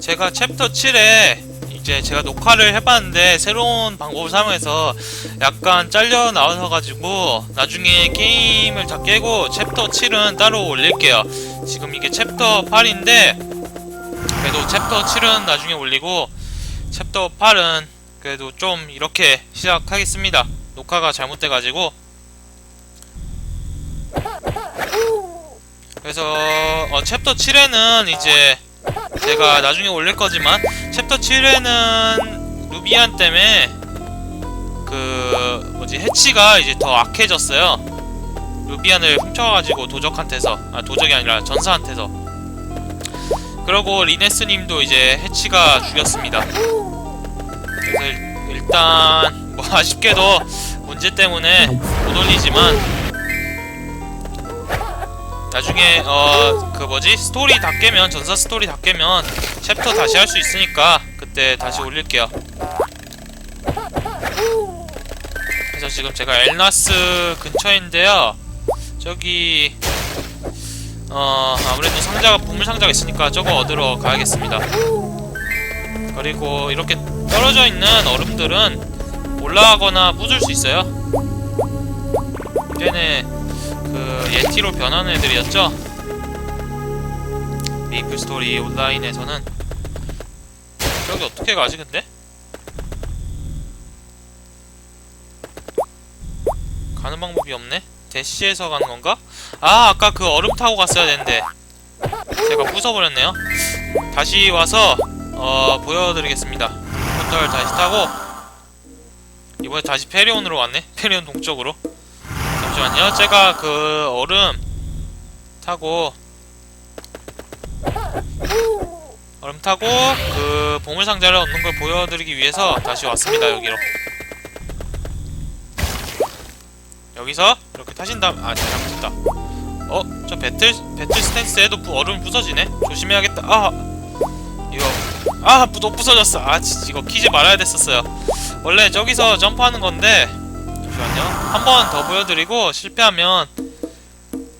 제가 챕터 7에 이제 제가 녹화를 해봤는데 새로운 방법을 사용해서 약간 잘려 나와서 가지고 나중에 게임을 다 깨고 챕터 7은 따로 올릴게요. 지금 이게 챕터 8인데 그래도 챕터 7은 나중에 올리고 챕터 8은 그래도 좀 이렇게 시작하겠습니다. 녹화가 잘못돼가지고 그래서 어, 챕터 7에는 이제 제가 나중에 올릴 거지만 챕터 7에는 루비안 때문에 그 뭐지 해치가 이제 더 악해졌어요. 루비안을 훔쳐가지고 도적한테서 아 도적이 아니라 전사한테서 그러고 리네스님도 이제 해치가 죽였습니다. 그래서 일, 일단 뭐 아쉽게도 문제 때문에 못 올리지만 나중에 어 그 뭐지 스토리 다 깨면 전사 스토리 다 깨면 챕터 다시 할 수 있으니까 그때 다시 올릴게요. 그래서 지금 제가 엘나스 근처인데요. 저기 어 아무래도 상자가 보물 상자가 있으니까 저거 얻으러 가야겠습니다. 그리고 이렇게 떨어져 있는 얼음들은 올라가거나 부술 수 있어요. 그 예티로 변하는 애들이었죠. 메이플 스토리 온라인에서는 저기 어떻게 가지 근데? 가는 방법이 없네. 대시에서 가는 건가? 아 아까 그 얼음 타고 갔어야 되는데 제가 부숴버렸네요. 다시 와서 어 보여드리겠습니다. 포털 다시 타고 이번에 다시 페리온으로 왔네. 페리온 동쪽으로. 잠시만요. 제가 그 얼음 타고 얼음 타고 그 보물 상자를 얻는 걸 보여드리기 위해서 다시 왔습니다. 여기로. 여기서 이렇게 타신 다음 아 잘못했다. 어? 저 배틀 배틀 스탠스에도 부, 얼음 부서지네. 조심해야겠다. 아 이거 아또 부서졌어. 아 지, 이거 키지 말아야 됐었어요. 원래 저기서 점프하는 건데 잠시만요. 한 번 더 보여드리고 실패하면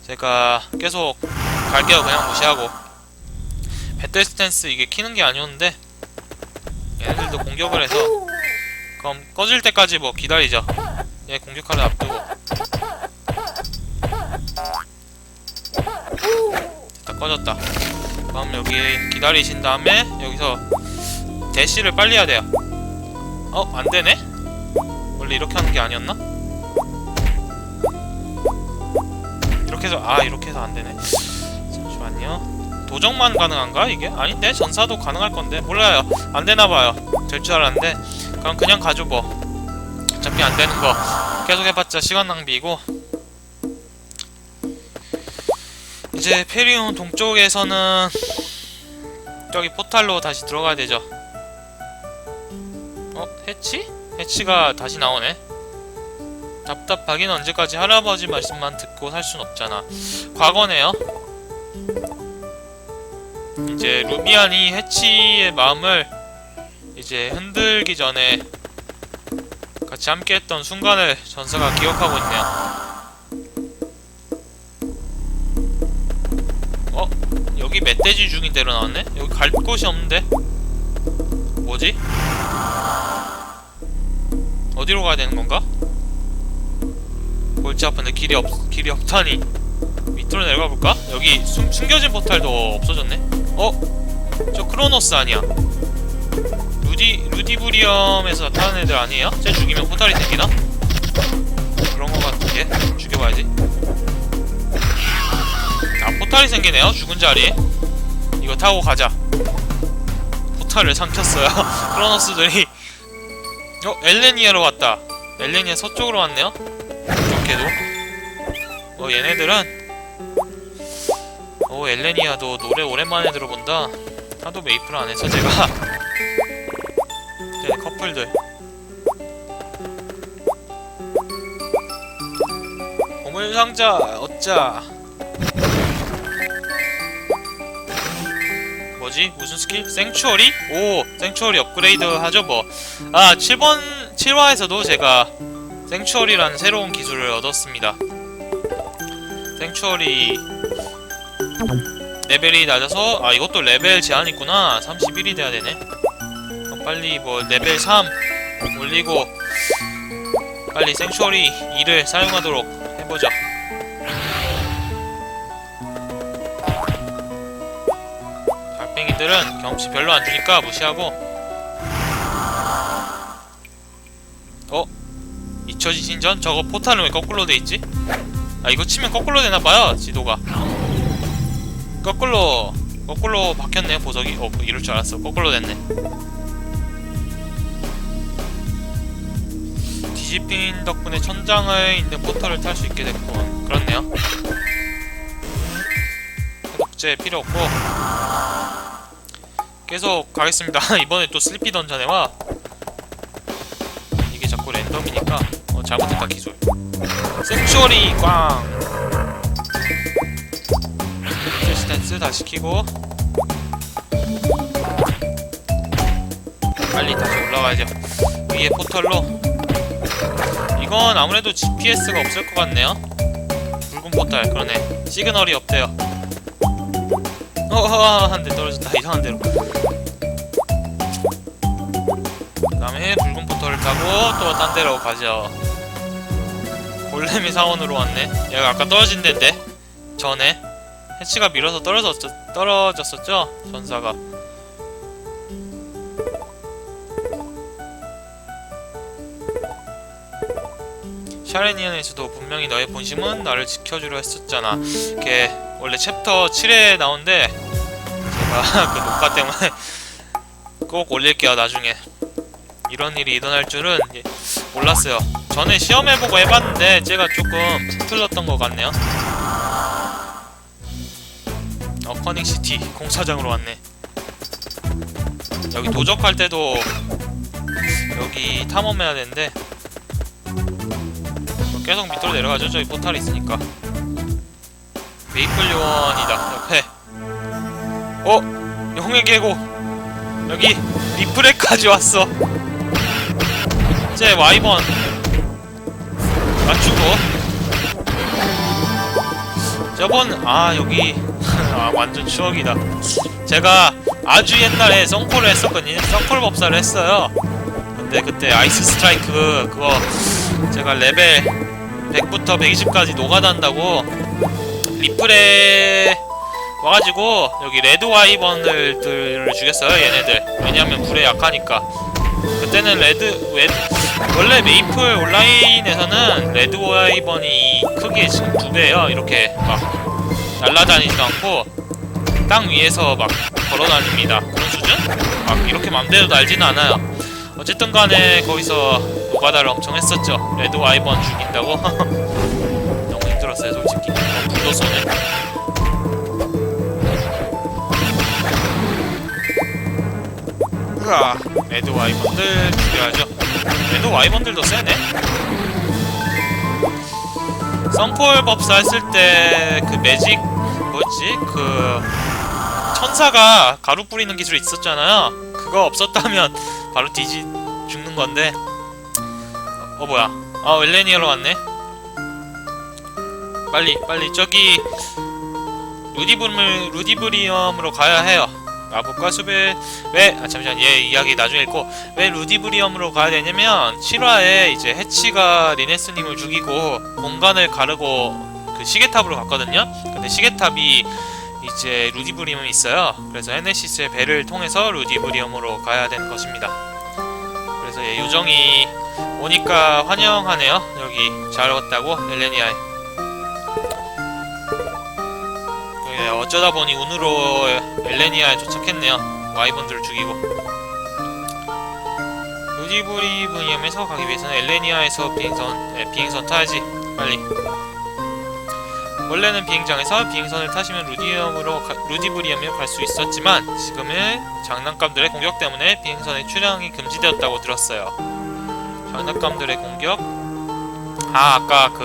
제가 계속 갈게요. 그냥 무시하고. 배틀 스탠스 이게 키는 게 아니었는데 얘네들도 공격을 해서 그럼 꺼질 때까지 뭐 기다리죠. 얘 공격하려 앞두고. 됐다 꺼졌다. 그럼 여기 기다리신 다음에 여기서 대시를 빨리 해야 돼요. 어? 안 되네? 원래 이렇게 하는 게 아니었나? 이렇게 해서 아 이렇게 해서 안 되네. 잠시만요. 도적만 가능한가 이게? 아닌데 전사도 가능할 건데 몰라요. 안 되나 봐요. 될 줄 알았는데 그럼 그냥 가죠 뭐. 어차피 안 되는 거 계속 해봤자 시간 낭비이고. 이제 페리온 동쪽에서는 저기 포탈로 다시 들어가야 되죠. 어? 해치? 해치가 다시 나오네. 답답하긴 언제까지 할아버지 말씀만 듣고 살 순 없잖아. 과거네요. 이제 루비안이 해치의 마음을 이제 흔들기 전에 같이 함께했던 순간을 전사가 기억하고 있네요. 어? 여기 멧돼지 죽인 대로 나왔네? 여기 갈 곳이 없는데? 뭐지? 어디로 가야 되는 건가? 골치 아픈데 길이 없 길이 없다니 밑으로 내려가 볼까? 여기 숨, 숨겨진 포탈도 없어졌네. 어? 저 크로노스 아니야? 루디 루디브리엄에서 나타나는 애들 아니에요? 쟤 죽이면 포탈이 생기나? 그런 거 같은데 죽여봐야지. 아 포탈이 생기네요. 죽은 자리에. 이거 타고 가자. 포탈을 삼켰어요. 크로노스들이. 어 엘레니아로 왔다. 엘레니아 서쪽으로 왔네요. 좋게도. 어 얘네들은 오 엘레니아 도 노래 오랜만에 들어본다 하도 메이플 안 해서 제가 네 커플들 보물상자 얻자 뭐지? 무슨 스킬? 생추어리? 오 생추어리 업그레이드 하죠 뭐 아 7번 7화에서도 제가 생추어리라는 새로운 기술을 얻었습니다. 생추어리 레벨이 낮아서 아 이것도 레벨 제한 있구나. 31이 돼야 되네. 그럼 빨리 뭐 레벨 3 올리고 빨리 생츄어리 2를 사용하도록 해보자. 경험치 별로 안 주니까 무시하고 잊혀진 신전? 저거 포탈은 왜 거꾸로 돼 있지? 아 이거 치면 거꾸로 되나봐요 지도가. 거꾸로 거꾸로 박혔네 보석이. 어 이럴 줄 알았어. 거꾸로 됐네. 뒤집힌 덕분에 천장에 있는 포털을 탈 수 있게 됐군 그렇네요. 해독제 필요 없고. 계속 가겠습니다. 이번에 또 슬리피 던전에 와 이게 자꾸 랜덤이니까. 어 잘못했다 기술. 생츄어리 꽝. 스탠스 다 시 키고. 빨리 다시 올라가야죠. 위에 포털로. 이건 아무래도 GPS가 없을 것 같네요. 붉은 포털 그러네. 시그널이 없대요. 어허 한대 떨어졌다. 이상한 데로. 그 다음에 붉은 포털을 타고 또 딴 데로 가죠 골렘이 사원으로 왔네. 얘가 아까 떨어진 데인데? 전에? 해치가 밀어서 떨어졌, 떨어졌었죠? 전사가. 샤레니안에서도 분명히 너의 본심은 나를 지켜주려 했었잖아. 이게 원래 챕터 7에 나온데 제가 그 녹화 때문에 꼭 올릴게요 나중에 이런 일이 일어날 줄은 예, 몰랐어요. 전에 시험해보고 해봤는데 제가 조금 부풀렸던 것 같네요. 어 커닝시티 공사장으로 왔네. 여기 도적할 때도 여기 탐험해야 되는데 계속 밑으로 내려가죠. 저기 포탈이 있으니까. 메이플 요원이다 옆에. 어? 계곡. 여기 리프레까지 왔어 제 와이번. 맞추고 저번 아 여기. 아 완전 추억이다. 제가 아주 옛날에 썬콜을 했었거든요. 썬콜 법사를 했어요. 근데 그때 아이스 스트라이크 그거 제가 레벨 100부터 120까지 노가다한다고 리플에 와가지고 여기 레드 와이번을 죽였어요 얘네들. 왜냐면 불에 약하니까. 그때는 레드 왜 원래 메이플 온라인에서는 레드 와이번이 크기 지금 두 배예요. 이렇게 막 날라다니지도 않고 땅 위에서 막 걸어다닙니다. 그런 수준? 막 이렇게 맘대로 날지는 않아요. 어쨌든 간에 거기서 노가다를 엄청 했었죠. 레드 와이번 죽인다고? 너무 힘들었어요 솔직히. 너무 불도 쏘네. 으아 레드 와이번들 죽여야죠 레드 와이번들도 세네. 썬콜 법사 했을 때 그 매직 뭐였지? 그 천사가 가루 뿌리는 기술이 있었잖아요. 그거 없었다면 바로 뒤지 죽는 건데. 어 뭐야? 아 웰레니아로 왔네. 빨리 빨리 저기 루디브리엄으로 가야 해요 마법과 숲에 왜아 잠시만 얘 이야기 나중에 읽고 왜 루디브리엄으로 가야 되냐면 7화에 이제 해치가 리네스님을 죽이고 공간을 가르고 그 시계탑으로 갔거든요. 근데 시계탑이 이제 루디브리엄이 있어요. 그래서 헤네시스의 배를 통해서 루디브리엄으로 가야 되는 것입니다. 그래서 얘 요정이 오니까 환영하네요. 여기 잘 왔다고 엘레니아에 예, 어쩌다 보니 운으로 엘레니아에 도착했네요 와이번들을 죽이고 루디브리브니엄에서 가기 위해서는 엘레니아에서 비행선 예, 비행선 타야지 빨리 원래는 비행장에서 비행선을 타시면 루디엄으로 가, 루디브리엄으로 갈 수 있었지만 지금은 장난감들의 공격 때문에 비행선의 출항이 금지되었다고 들었어요. 장난감들의 공격? 아 아까 그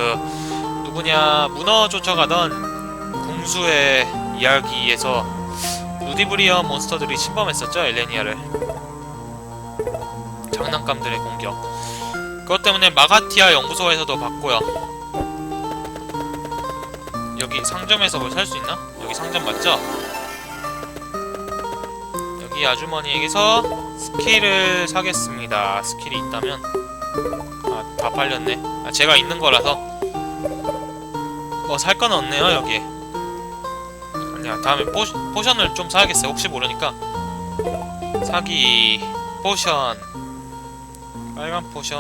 누구냐 문어 쫓아가던 궁수의 이야기에서 루디브리엄 몬스터들이 침범했었죠 엘레니아를. 장난감들의 공격. 그것 때문에 마가티아 연구소에서도 봤고요. 여기 상점에서 뭘 살 수 있나? 여기 상점 맞죠? 이 아주머니에게서 스킬을 사겠습니다. 스킬이 있다면 아, 다 팔렸네. 아, 제가 있는 거라서 뭐 살 건 없네요 여기. 아니야 다음에 포, 포션을 좀 사야겠어요. 혹시 모르니까 사기 포션 빨간 포션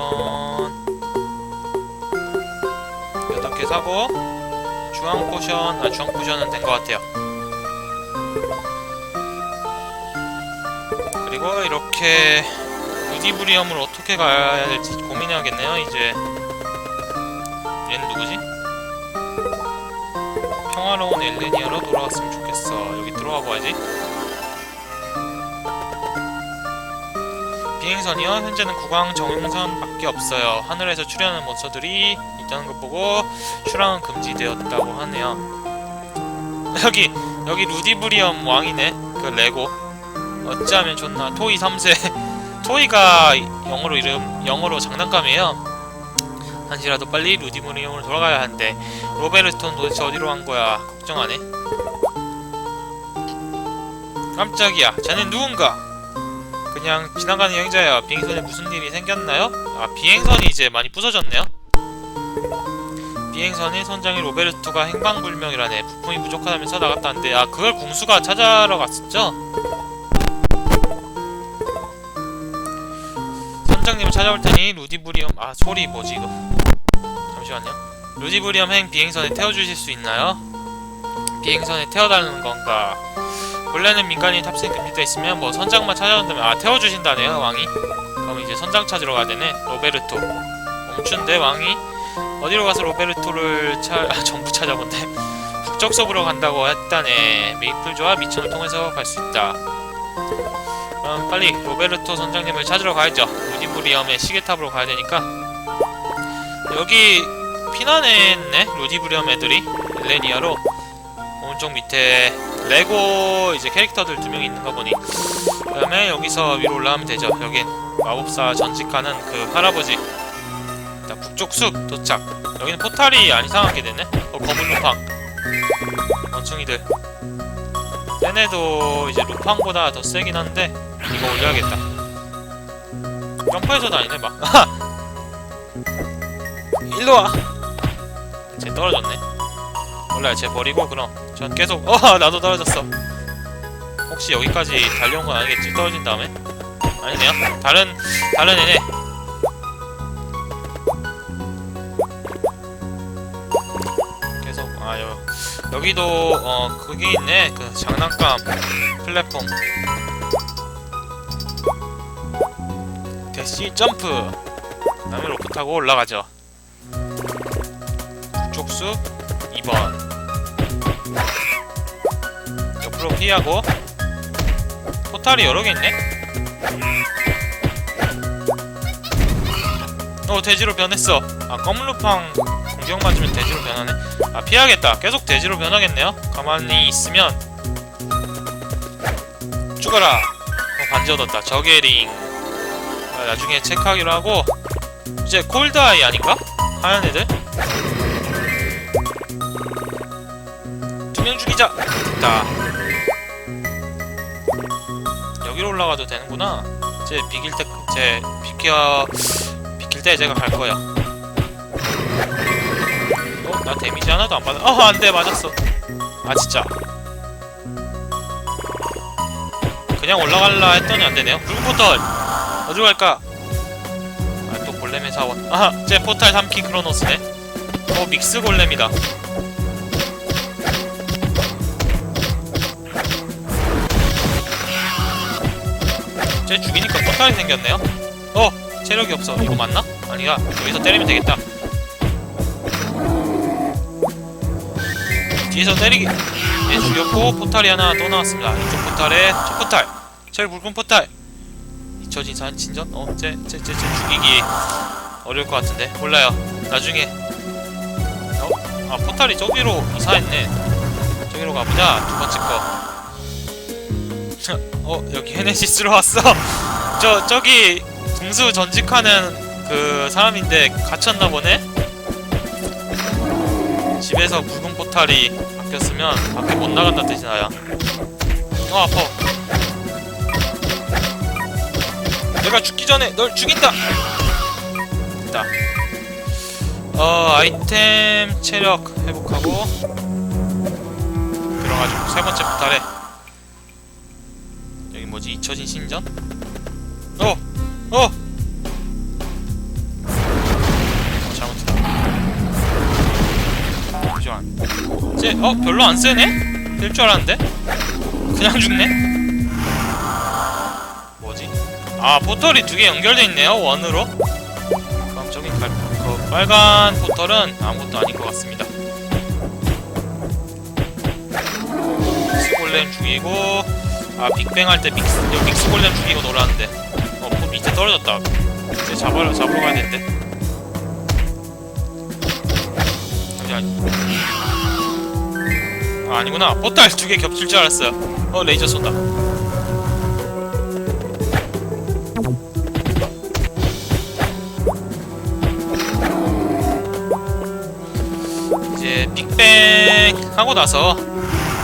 여덟 개 사고 주황 포션 아 주황 포션은 된 것 같아요. 그리고 이렇게 루디브리엄을 어떻게 가야 될지 고민해야겠네요 이제 얘는 누구지? 평화로운 엘레니아로 돌아왔으면 좋겠어. 여기 들어가 봐야지. 비행선이요? 현재는 국왕 정용선밖에 없어요. 하늘에서 출현하는 몬스터들이 있다는 것 보고 출항은 금지되었다고 하네요. 여기 여기 루디브리엄 왕이네. 그 레고. 어찌하면 좋나. 토이 3세. 토이가 영어로 이름 영어로 장난감이에요 한시라도 빨리 루디브리엄으로 돌아가야 한대 로베르톤 도대체 어디로 간 거야? 걱정하네 깜짝이야. 자넨 누군가? 그냥 지나가는 여행자야. 비행선에 무슨 일이 생겼나요? 아 비행선이 이제 많이 부서졌네요. 비행선의 선장이 로베르토가 행방불명이라네. 부품이 부족하다면서 나갔다는데. 아 그걸 궁수가 찾아러 갔었죠? 찾아올 테니 루디브리엄 아 소리 뭐지 이거? 잠시만요. 루디브리엄 행 비행선에 태워주실 수 있나요? 비행선에 태워달라는 건가? 원래는 민간인 탑승 금지돼 있으면 뭐 선장만 찾아온다면 아 태워주신다네요 왕이. 그럼 이제 선장 찾으러 가야 되네 로베르토. 멈춘데 왕이. 어디로 가서 로베르토를 차 아, 전부 찾아본대. 북적섭으로 간다고 했다네. 메이플조와 미천을 통해서 갈 수 있다 그럼 빨리 로베르토 선장님을 찾으러 가야죠. 루디브리엄의 시계탑으로 가야 되니까. 여기 피난했네 루디브리엄 애들이. 엘레니아로. 오른쪽 밑에 레고 이제 캐릭터들 두 명 있는 거 보니. 그 다음에 여기서 위로 올라가면 되죠. 여긴 마법사 전직하는 그 할아버지. 일단 북쪽 숲 도착. 여기는 포탈이 안 이상하게 되네. 어 검은 루팡 원숭이들 얘네도 이제 루팡보다 더 세긴 한데 이거 올려야겠다. 점프해서 다니네 막. 일로와. 쟤 떨어졌네. 몰라요 쟤 버리고 그럼. 전 계속 어 나도 떨어졌어. 혹시 여기까지 달려온 건 아니겠지? 떨어진 다음에? 아니네요. 다른 다른 애네 여기도 어 그게 있네. 그 장난감 플랫폼. 대시 점프. 그다음에 로프 타고 올라가죠. 북쪽숲 2번. 옆으로 피하고. 포탈이 여러 개 있네? 어 돼지로 변했어. 아 검은 루팡 공격 맞으면 돼지로 변하네. 아 피하겠다. 계속 돼지로 변하겠네요. 가만히 있으면 죽어라. 어 반지 얻었다. 저게링. 아, 나중에 체크하기로 하고. 이제 콜드아이 아닌가? 하얀 애들? 두 명 죽이자. 됐다. 여기로 올라가도 되는구나. 제 비길 때 제 비켜 비킬 때 제가 갈 거야 어? 나 데미지 하나도 안 받아. 어 안 돼 맞았어. 아 진짜. 그냥 올라갈라 했더니 안 되네요. 붉은 포털. 어디로 갈까? 아 또 골렘의 사원. 아제 포탈 3키 크로노스네. 어 믹스 골렘이다. 쟤 죽이니까 포탈이 생겼네요. 어 체력이 없어. 이거 맞나? 아니야. 여기서 때리면 되겠다 뒤에서 때리기. 얘 죽였고 포탈이 하나 또 나왔습니다. 이쪽 포탈에 첫 포탈. 제일 붉은 포탈. 잊혀진 산 진전? 어? 쟤, 쟤, 쟤, 쟤 죽이기 어려울 것 같은데. 몰라요. 나중에. 어? 아 포탈이 저기로 이사했네. 저기로 가보자. 두 번째 거. 어 여기 헤네시스로 왔어. 저 저기 궁수 전직하는 그 사람인데 갇혔나 보네? 집에서 붉은 포탈이 바뀌었으면 밖에 못 나간다는 뜻이 나요 어 아파 내가 죽기 전에 널 죽인다 됐다 어 아이템 체력 회복하고 들어가지고 세 번째 포탈에 여기 뭐지 잊혀진 신전? 어! 어! 쟤, 어? 별로 안 세네? 될 줄 알았는데? 그냥 죽네? 뭐지? 아 포털이 두 개 연결돼 있네요 원으로 그럼 저기 갈, 그 빨간 포털은 아무것도 아닌 것 같습니다 믹스골렘 죽이고 아 빅뱅 할 때 믹스 믹스골렘 죽이고 놀았는데 어그 밑에 떨어졌다 이제 잡으러 잡으러 가야 되는데 아 아니구나. 포탈 두 개 겹칠 줄 알았어요. 어 레이저 쏜다. 이제 빅뱅 하고 나서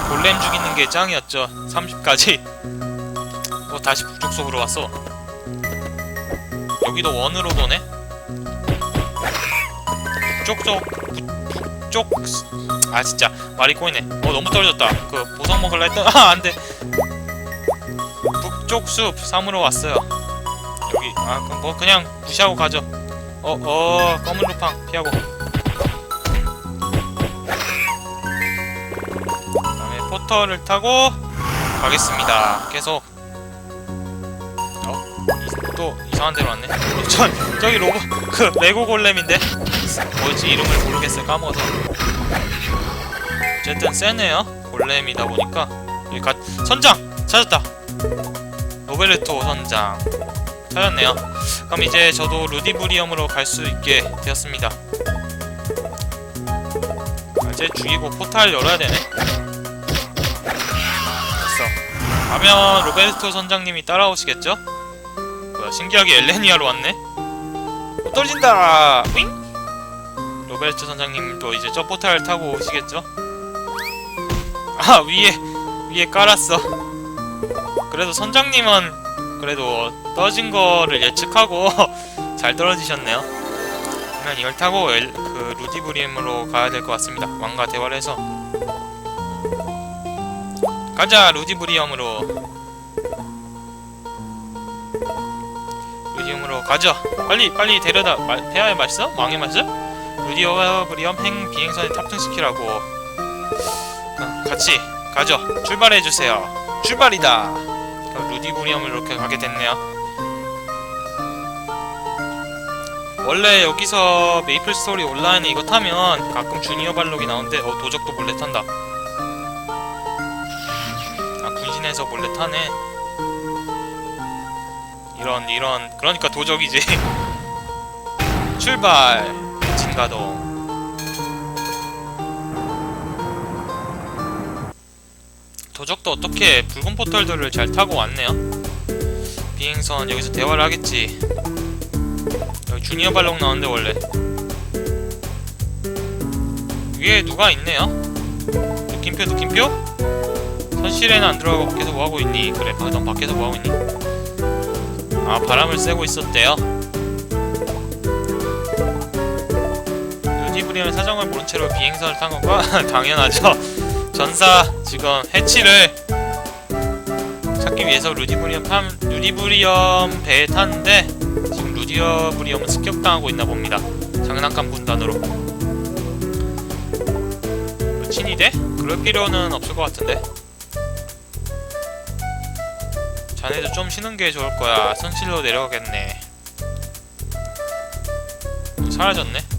골렘 죽이는 게 짱이었죠. 30까지. 어 다시 북쪽 속으로 왔어. 여기도 원으로 도네? 북쪽 쪽 북- 북쪽 아 진짜. 말이 꼬이네. 어 너무 떨어졌다. 그 보석 먹을라 했던 아 안돼. 북쪽 숲 3으로 왔어요. 여기. 아 그럼 뭐 그냥 무시하고 가죠. 어어 검은 루팡 피하고. 그다음에 포터를 타고 가겠습니다. 계속. 어? 이- 또 이상한 데로 왔네. 어, 저, 저기 로고 그 레고 골렘인데? 뭐였지? 이름을 모르겠어요. 까먹어서 어쨌든 세네요. 골렘이다 보니까. 여기 가 선장! 찾았다. 로베르토 선장. 찾았네요. 그럼 이제 저도 루디브리엄으로 갈 수 있게 되었습니다. 아, 이제 죽이고 포탈 열어야 되네. 됐어. 가면 로베르토 선장님이 따라오시겠죠? 뭐야 신기하게 엘레니아로 왔네? 어, 떨어진다! 윙! 로베르토 선장님도 이제 저 포탈 타고 오시겠죠? 아 위에 위에 깔았어. 그래도 선장님은 그래도 떨어진 거를 예측하고 잘 떨어지셨네요. 그러면 이걸 타고 엘, 그 루디브리엠으로 가야 될 것 같습니다. 왕과 대화를 해서. 가자 루디브리엄으로. 루디움으로 가자. 빨리 빨리 데려다 마, 폐하의 맛있어? 왕의 맛있어? 루디오브리엄 행 비행선에 탑승시키라고. 어, 같이 가죠. 출발해주세요. 출발이다. 그럼 루디브리엄을 이렇게 가게 됐네요. 원래 여기서 메이플 스토리 온라인에 이거 타면 가끔 주니어 발록이 나오는데 어 도적도 몰래 탄다. 아 군신에서 몰래 타네. 이런 이런. 그러니까 도적이지. 출발! 진가동 도적도 어떻게 붉은 포털들을 잘 타고 왔네요 비행선 여기서 대화를 하겠지 여기 주니어 발록 나오는데 원래 위에 누가 있네요 느낌표 느낌표? 현실에는 안 들어가고 밖에서 뭐하고 있니? 그래 아, 넌 밖에서 뭐하고 있니? 아 바람을 쐬고 있었대요 루디브리엄의 사정을 모른 채로 비행선을 탄 건가? 당연하죠 전사 지금 해치를 찾기 위해서 루디브리엄 탐 루디브리엄 배에 탔는데 지금 루디브리엄은 습격당하고 있나 봅니다 장난감 군단으로 뭐 친이 돼? 그럴 필요는 없을 것 같은데 자네도 좀 쉬는 게 좋을 거야. 선실로 내려가겠네. 사라졌네.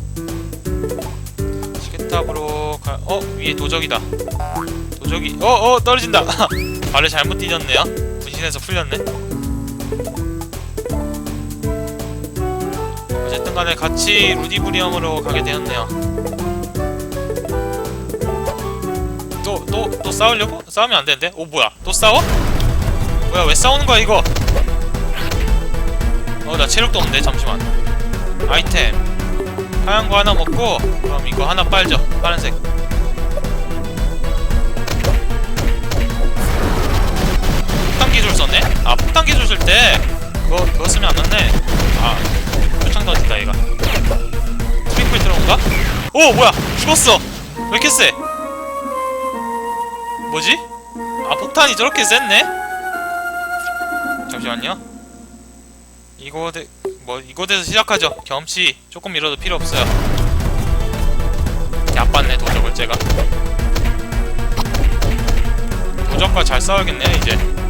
어 위에 도적이다. 도적이. 어어 떨어진다. 발을 잘못 뒤졌네요. 분신에서 풀렸네. 어쨌든 간에 같이 루디브리엄으로 가게 되었네요. 또 또 또 싸우려고? 싸우면 안 되는데? 오 뭐야? 또 싸워? 뭐야 왜 싸우는 거야 이거 어 나 체력도 없네 잠시만 아이템 하얀 거 하나 먹고 그럼 이거 하나 빨죠 파란색 쓸때 그거 그거 쓰면 안 맞네. 아 표창 던진다 얘가. 트링클 들어온가? 오 뭐야. 죽었어. 왜 이렇게 세? 뭐지? 아 폭탄이 저렇게 셌네? 잠시만요. 이곳에 뭐 이곳에서 시작하죠. 경험치 조금 잃어도 필요 없어요. 야빴네 도적을 제가. 도적과 잘 싸워야겠네 이제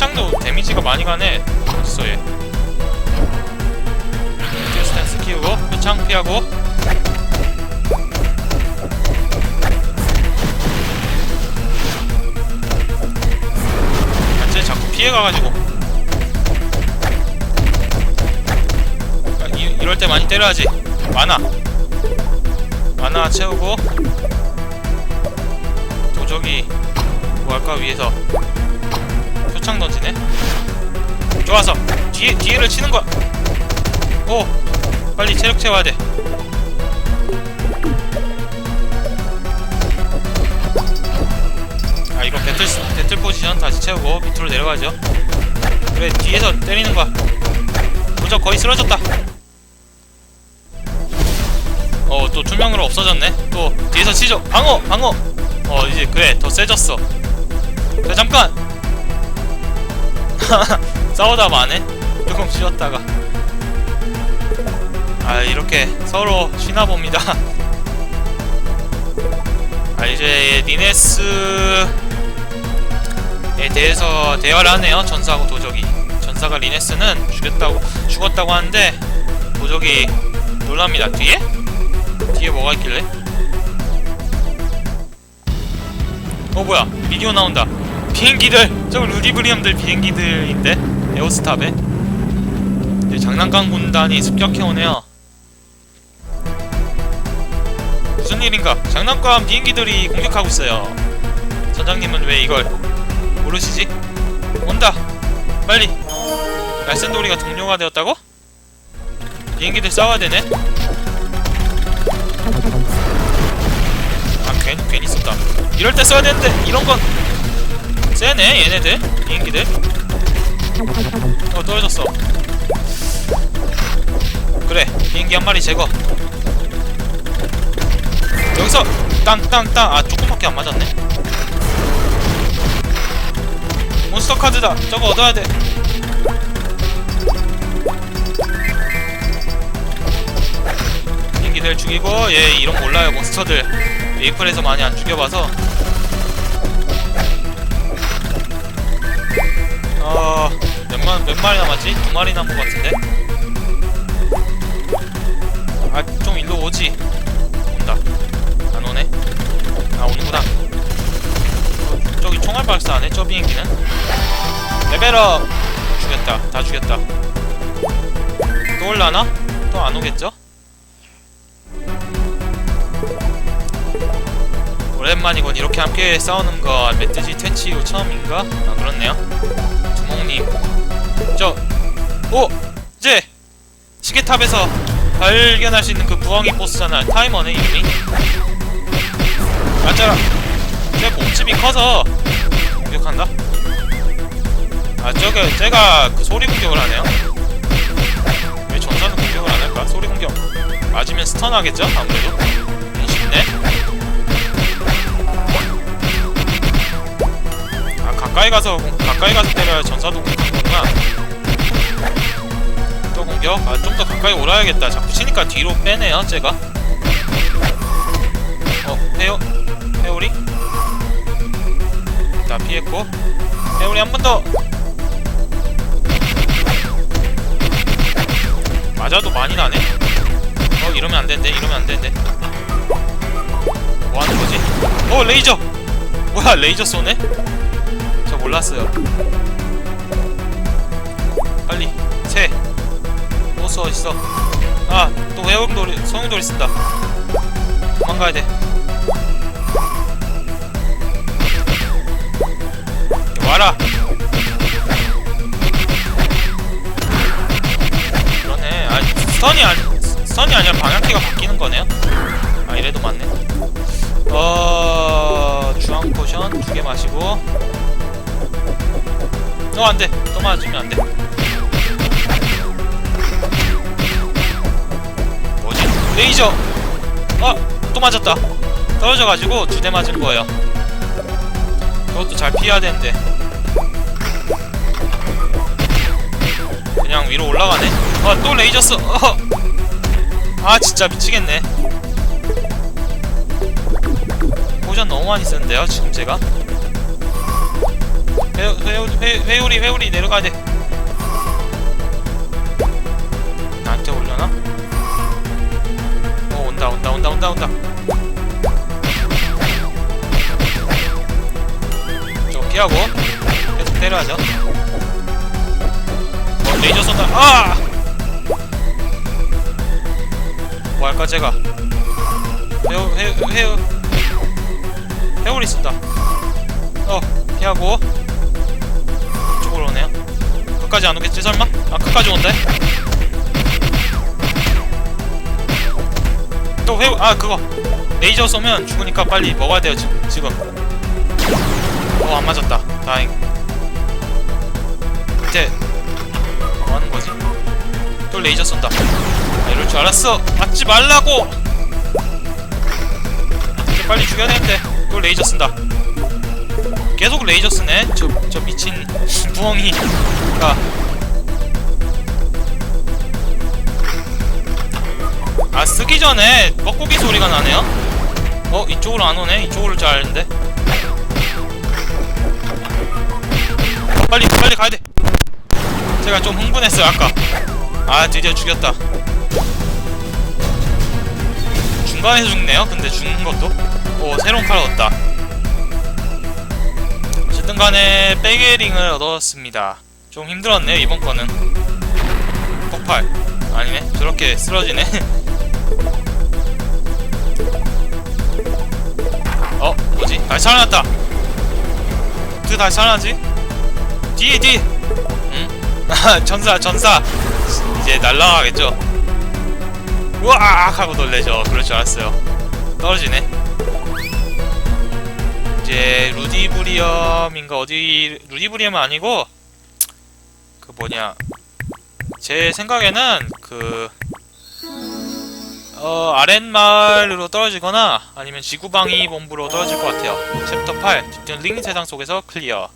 표창도 데미지가 많이 가네. 어딨어 얘듀 스탠스 키우고 표창 피하고. 쟤 자꾸 피해가가지고. 아, 이, 이럴 때 많이 때려야지. 만화 만화 채우고. 도적이 뭐할까 위에서 표창 던지네. 좋아서. 뒤에 뒤에를 치는 거야. 오 빨리 체력 채워야 돼. 아 이거 배틀 배틀 포지션 다시 채우고 밑으로 내려가죠. 그래 뒤에서 때리는 거야. 도적 거의 쓰러졌다. 어또 투명으로 없어졌네. 또 뒤에서 치죠. 방어 방어. 어 이제 그래 더 세졌어. 자 잠깐 싸우다 마네. 조금 쉬었다가. 아 이렇게 서로 쉬나 봅니다. 아 이제 리네스에 대해서 대화를 하네요. 전사하고 도적이. 전사가 리네스는 죽였다고 죽었다고 하는데 도적이 놀랍니다. 뒤에? 뒤에 뭐가 있길래? 어 뭐야. 비디오 나온다 비행기들 저거 루디브리엄들 비행기들인데? 에어스탑에? 이제 장난감 군단이 습격해오네요. 무슨 일인가? 장난감 비행기들이 공격하고 있어요. 선장님은 왜 이걸 모르시지? 온다! 빨리! 날쌘돌이가 동료가 되었다고? 비행기들 싸워야 되네? 아 괜히 괜히 썼다. 이럴 때 써야 되는데 이런 건 세네 얘네들? 비행기들? 어 떨어졌어. 그래 비행기 한 마리 제거. 여기서 땅땅땅. 아 조금밖에 안 맞았네. 몬스터 카드다. 저거 얻어야 돼. 비행기들 죽이고 얘 이런 거 몰라요 몬스터들. 메이플에서 많이 안 죽여봐서 어... 몇, 마리 남았지? 두 마리 남은 것 같은데? 아, 좀 일로 오지. 온다. 안 오네? 아, 오는구나. 어, 저기 총알 발사하네, 저 비행기는. 레벨업! 죽였다. 다 죽였다. 또 올라나? 또 안 오겠죠? 오랜만이군 이렇게 함께 싸우는 거 멧돼지 퇴치 이후 처음인가? 아 그렇네요 두목님. 저 오! 이제 시계탑에서 발견할 수 있는 그 부엉이 보스잖아. 타이머네 이름이. 맞아라 제 몸집이 커서 공격한다. 아 저게 제가 그 소리 공격을 하네요? 왜 전사는 공격을 안 할까? 소리 공격 맞으면 스턴 하겠죠? 아무래도? 쉽네. 아 가까이 가서 공- 가까이 가서 때려야 전사도 공격하는구나 또 공격? 아 좀 더 가까이 오라야겠다. 자꾸 치니까 뒤로 빼네요 제가. 어 회오 회오리? 다 피했고. 회오리 한 번 더. 맞아도 많이 나네. 어 이러면 안 되는데 이러면 안 되는데. 뭐 하는 거지? 어 레이저! 뭐야 레이저 쏘네? 저 몰랐어요. 빨리 새. 보스 어딨어? 아, 또 외국돌이 성용돌이 쓴다. 도망가야 돼. 와라. 그러네. 아, 스턴이 아니 스턴이 아니라 방향키가 바뀌는 거네요. 아, 이래도 맞네. 어 주황 포션 두 개 마시고 너 안돼 또 맞으면 안돼 뭐지? 레이저 아! 또 맞았다 떨어져가지고 두 대 맞은 거예요 그것도 잘 피해야 되는데 그냥 위로 올라가네 어, 아또 레이저 써! 어. 아 진짜 미치겠네 포션 너무 많이 쓰는데요 지금 제가 회, 회, 회, 회오리 회오리 내려가야 돼. 나한테 올려나? 어 온다 온다 온다 온다 온다. 저거 피하고 계속 때려야죠. 어 레이저 쏜다. 아! 뭐 할까 제가? 회오 회 회오 회오리 쏜다. 어 피하고 끝까지 안 오겠지 설마? 아 끝까지 온대? 또 회오 아 그거. 레이저 쏘면 죽으니까 빨리 먹어야 돼요 지금. 지금. 어 안 맞았다. 다행. 밑에 뭐 하는 거지? 또 레이저 쏜다. 아, 이럴 줄 알았어. 맞지 말라고! 이제 빨리 죽여야 되는데 또 레이저 쓴다 계속 레이저 쓰네. 저, 저 미친 부엉이 가 아 쓰기 전에 뻐꾸기 소리가 나네요. 어 이쪽으로 안 오네. 이쪽으로 줄 알았는데. 어, 빨리 빨리 가야 돼. 제가 좀 흥분했어요 아까. 아 드디어 죽였다. 중간에서 죽네요. 근데 죽는 것도. 오 새로운 칼 얻었다 어쨌든 간에 백에링을 얻었습니다. 좀 힘들었네요 이번 거는. 폭발. 아니네. 저렇게 쓰러지네. 어 뭐지? 다시 살아났다. 어떻게 다시 살아나지? 뒤에 뒤에. 응? 아 전사 전사. 이제 날라가겠죠? 우악! 하고 놀래죠. 그럴 줄 알았어요. 떨어지네 이제 루디브리엄인가 어디 루디브리엄은 아니고 그 뭐냐 제 생각에는 그 어, 아랫마을로 떨어지거나 아니면 지구방위 본부로 떨어질 것 같아요. 챕터 8, 뒷등 링 세상 속에서 클리어.